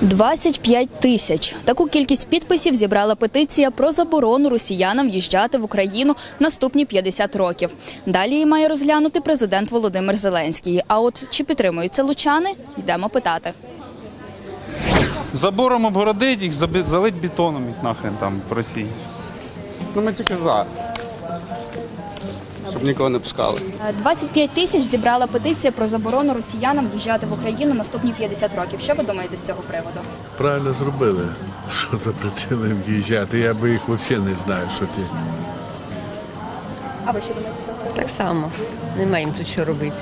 25 тисяч. Таку кількість підписів зібрала петиція про заборону росіянам в'їжджати в Україну наступні 50 років. Далі її має розглянути президент Володимир Зеленський. А от чи підтримують це лучани, йдемо питати. Забором обгородить їх, залить бетоном їх нахрен там в Росії. Ну ми тільки за. Щоб нікого не пускали. 25 тисяч зібрала петиція про заборону росіянам в'їжджати в Україну наступні 50 років. Що ви думаєте з цього приводу? Правильно зробили, що запретили їм в'їжджати. Я би їх взагалі не знаю, що ти. А ви що думаєте з цього приводу? Так само. Немає їм тут що робити.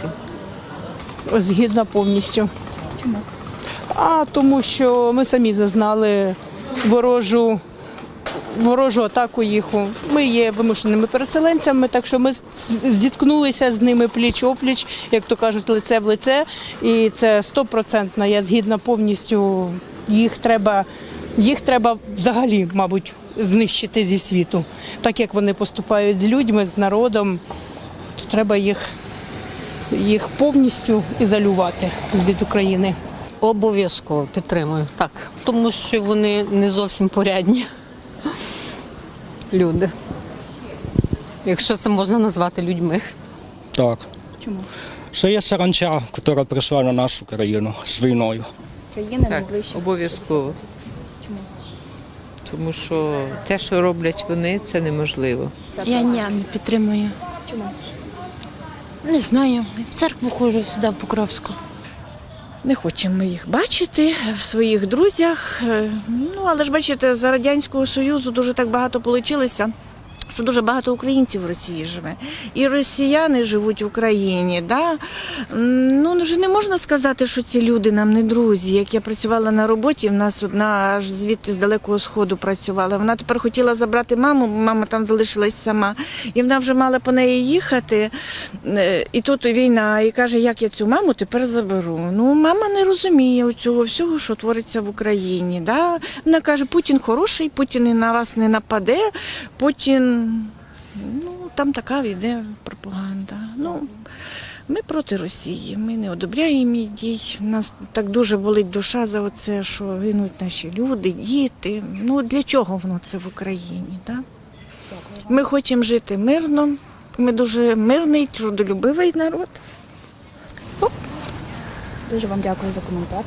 Згідна повністю. Чому? А тому що ми самі зазнали ворожу. Ворожу атаку їху. Ми є вимушеними переселенцями, так що ми зіткнулися з ними пліч опліч, як то кажуть, лице в лице. І це стопроцентно. Я згідна повністю. Їх треба, їх треба взагалі, мабуть, знищити зі світу. Так як вони поступають з людьми, з народом, то треба їх, їх повністю ізолювати від України. Обов'язково підтримую. Так, тому що вони не зовсім порядні люди. Якщо це можна назвати людьми. Так. Чому? Це є саранча, яка прийшла на нашу країну з війною. Країни Так, обов'язково. Чому? Тому що те, що роблять вони, це неможливо. Це Я ні, не підтримую. Чому? Не знаю. В церкву ходжу сюди, в Покровську. Не хочемо їх бачити в своїх друзях. Е, Ну, але ж бачите, за Радянського Союзу дуже так багато получилося. Що дуже багато українців в Росії живе, і росіяни живуть в Україні. Да? Ну вже не можна сказати, що ці люди нам не друзі. Як я працювала на роботі, в нас одна аж звідти з далекого сходу працювала. Вона тепер хотіла забрати маму, мама там залишилась сама, і вона вже мала по неї їхати. Е, І тут війна, і каже, як я цю маму тепер заберу. Ну, мама не розуміє цього всього, що твориться в Україні. Да? Вона каже, Путін хороший, Путін на вас не нападе, Путін, ну там така йде пропаганда. Ну, ми проти Росії, ми не одобряємо її дій. У нас так дуже болить душа за оце, що гинуть наші люди, діти. Ну для чого воно це в Україні? Да? Ми хочемо жити мирно. Ми дуже мирний, трудолюбивий народ. Дуже вам дякую за коментар.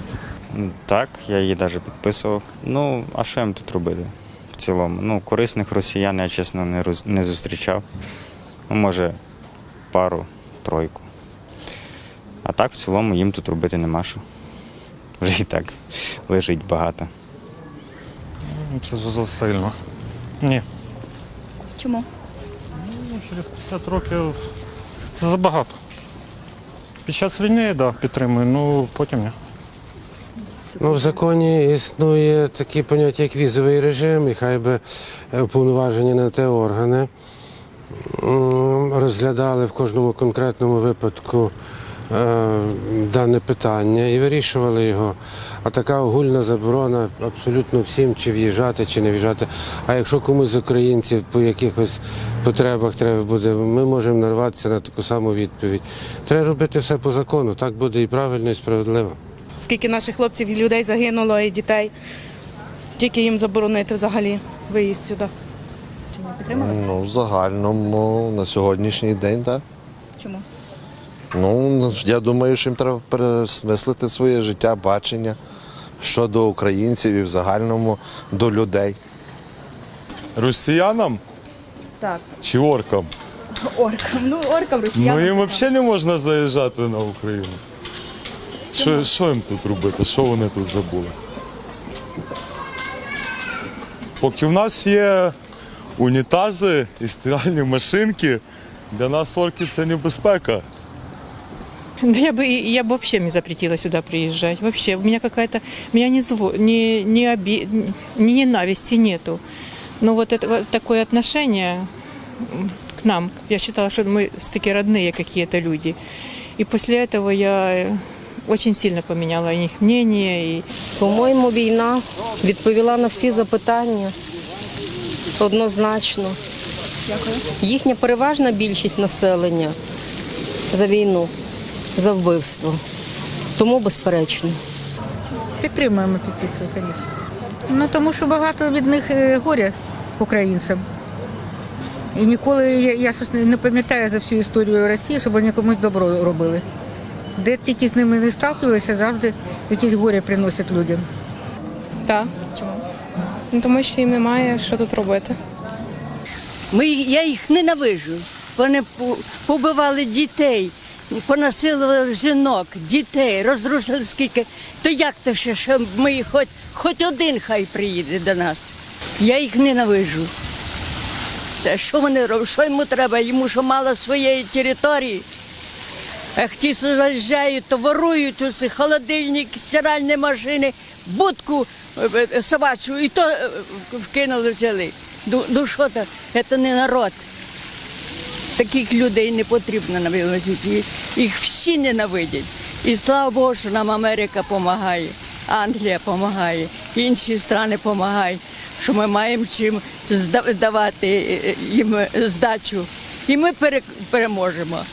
Так, я її навіть підписував. Ну, а що їм тут робити в цілому? Ну, корисних росіян я, чесно, не, роз- не зустрічав. Ну, може, пару, тройку. А так, в цілому, їм тут робити нема що. Вже і так лежить багато. Це засильно. Ні. Чому? Ну, через 50 років це забагато. Під час війни, так, да, підтримую, ну потім ні. Ну, в законі існує такі поняття, як візовий режим, і хай би е, уповноважені на те органи розглядали в кожному конкретному випадку е, дане питання і вирішували його. А така огульна заборона абсолютно всім, чи в'їжджати, чи не в'їжджати. А якщо комусь з українців по якихось потребах треба буде, ми можемо нарватися на таку саму відповідь. Треба робити все по закону, так буде і правильно, і справедливо. Скільки наших хлопців і людей загинуло, і дітей. Тільки їм заборонити взагалі виїзд сюди. Чому підтримали? Ну, в загальному на сьогоднішній день, так. Чому? Ну, я думаю, що їм треба пересмислити своє життя, бачення щодо українців і в загальному до людей. Росіянам Так, чи оркам? оркам. Ну, оркам росіянам. Ну їм взагалі не можна заїжджати на Україну. Що, що їм тут робити? Що вони тут забули? Поки в нас є унітази і стиральні машинки, для нас орки це небезпека. Да я бы, я бы вообще мне запретила сюда приезжать. Вообще, у меня какая-то, у меня не зло, не, не, оби, не ненависти нету. Но вот это вот такое отношение м, к нам, я считала, что мы такие родные какие-то люди. И после этого я э, очень сильно поменяла о них мнение. И По-моєму, війна відповіла на всі запитання однозначно. Їхня переважна більшість населення за війну, за вбивство. Тому безперечно. Підтримуємо петицію, звісно. Ну тому що багато від них е, горя українцям. І ніколи я, я щось не не пам'ятаю за всю історію Росії, щоб вони комусь добро робили. Де тільки з ними не сталкивалися, завжди якісь горя приносять людям. Так. Чому? Ну, тому що їм немає що тут робити. Ми, я їх ненавижу. Вони побивали дітей, понасилували жінок, дітей, розрушили скільки. То як то ще, що ми їх хоч, хоч один хай приїде до нас. Я їх ненавижу. Та що вони роблять? Що йому треба? Йому що мало своєї території. Ті, заїжджають, то ворують усе, холодильник, стиральні машини, будку е, е, собачу, і то е, вкинули, взяли. Ну, ну що це? Це не народ. Таких людей не потрібно на велосипеді. Їх всі ненавидять. І слава Богу, що нам Америка допомагає, Англія допомагає, інші країни допомагають, що ми маємо чим зда- давати е, їм здачу. І ми переможемо.